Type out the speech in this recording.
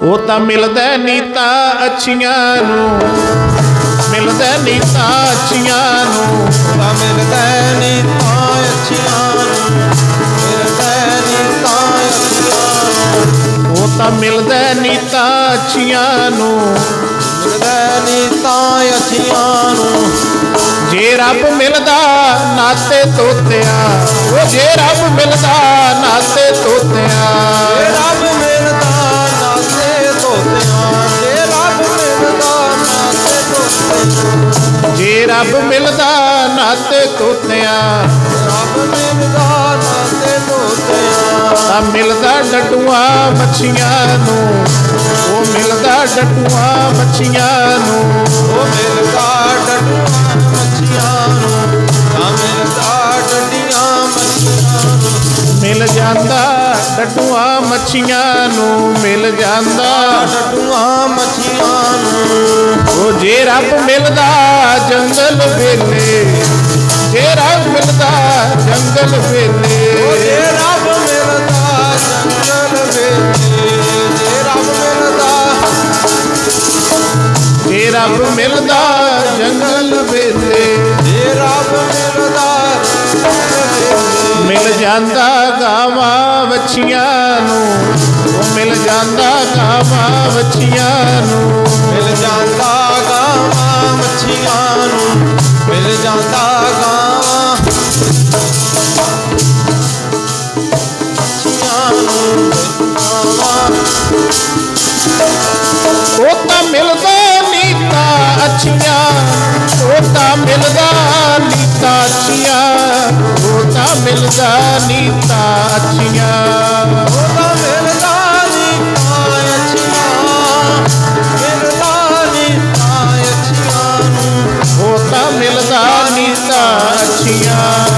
ਉਹ ਤਾਂ ਮਿਲਦਾ ਨੀਤਾ ਅੱਛੀਆਂ ਨੂੰ। ਮਿਲਦਾ ਨੀਤਾ ਅੱਛੀਆਂ ਨੂੰ। ਤਾਂ ਮਿਲਦਾ ਨੀ ਤਾਂ ਅੱਛੀਆਂ ਨੂੰ। ਮਿਲਦਾ ਨੀ ਤਾਂ ਅੱਛੀਆਂ ਨੂੰ ਉਹ ਤਾਂ ਮਿਲਦਾ ਨੀਤਾ ਅੱਛੀਆਂ ਨੂੰ। ਮਿਲਦਾ ਨੀ ਤਾਂ ਅੱਛੀਆਂ ਨੂੰ। ਜੇ ਰੱਬ ਮਿਲਦਾ ਨਾਤੇ ਤੋਤਿਆ ਉਹ ਜੇ ਰੱਬ ਮਿਲਦਾ ਰੱਬ ਮਿਲਦਾ ਨਾਤੇ ਤੋਤਿਆ ਰੱਬ ਮਿਲਦਾ ਨਾਤੇ ਧੋਤਿਆਂ। ਤਾਂ ਮਿਲਦਾ ਡੱਡੂਆਂ ਮੱਛੀਆਂ ਨੂੰ। ਉਹ ਮਿਲਦਾ ਡੱਡੂਆਂ ਮੱਛੀਆਂ ਨੂੰ। ਉਹ ਮਿਲਦਾ ਡੱਡੀਆਂ ਮੱਛੀਆਂ ਨੂੰ। ਤਾਂ ਮਿਲਦਾ ਡੱਡੀਆਂ ਮੱਛੀਆਂ ਨੂੰ। ਮਿਲ ਜਾਂਦਾ ਡੱਡੂਆਂ ਮੱਛੀਆਂ ਨੂੰ। ਮਿਲ ਜਾਂਦਾ ਡੱਡੂਆਂ ਮੱਛੀਆਂ ਜੇ ਰੱਬ ਮਿਲਦਾ ਜੰਗਲ ਵੇਲੇ ਜੇ ਰੱਬ ਮਿਲਦਾ ਜੰਗਲ ਵੇਲੇ। ਜੇ ਰੱਬ ਮਿਲਦਾ ਜੰਗਲ ਵਿੱਚ ਜੇ ਰੱਬ ਮਿਲਦਾ। ਜੇ ਰੱਬ ਮਿਲਦਾ ਜੰਗਲ ਵੇਲੇ ਜੇ ਰੱਬ ਮਿਲਦਾ ਮਿਲ ਜਾਂਦਾ ਗਾਵਾਂ ਵੱਛੀਆਂ ਨੂੰ ਉਹ ਮਿਲ ਜਾਂਦਾ ਗਾਵਾਂ ਵੱਛੀਆਂ ਨੂੰ। ਉਹ ਤਾਂ ਮਿਲਦਾ ਨੀਤਾ ਅੱਛੀਆਂ। ਉਹ ਤਾਂ ਮਿਲਦਾ ਨੀਤਾ ਅੱਛੀਆਂ। ਉਹ ਤਾਂ ਮਿਲਦਾ ਨੀਤਾ ਅੱਛੀਆਂ। ਉਹ ਤਾਂ ਮਿਲਦਾ ਨੀ ਤਾਂ ਅੱਛੀਆਂ। ਮਿਲਦਾ ਨੀ ਤਾਂ ਅੱਛੀਆਂ। ਉਹ ਤਾਂ ਮਿਲਦਾ ਨੀਤਾ ਅੱਛੀਆਂ।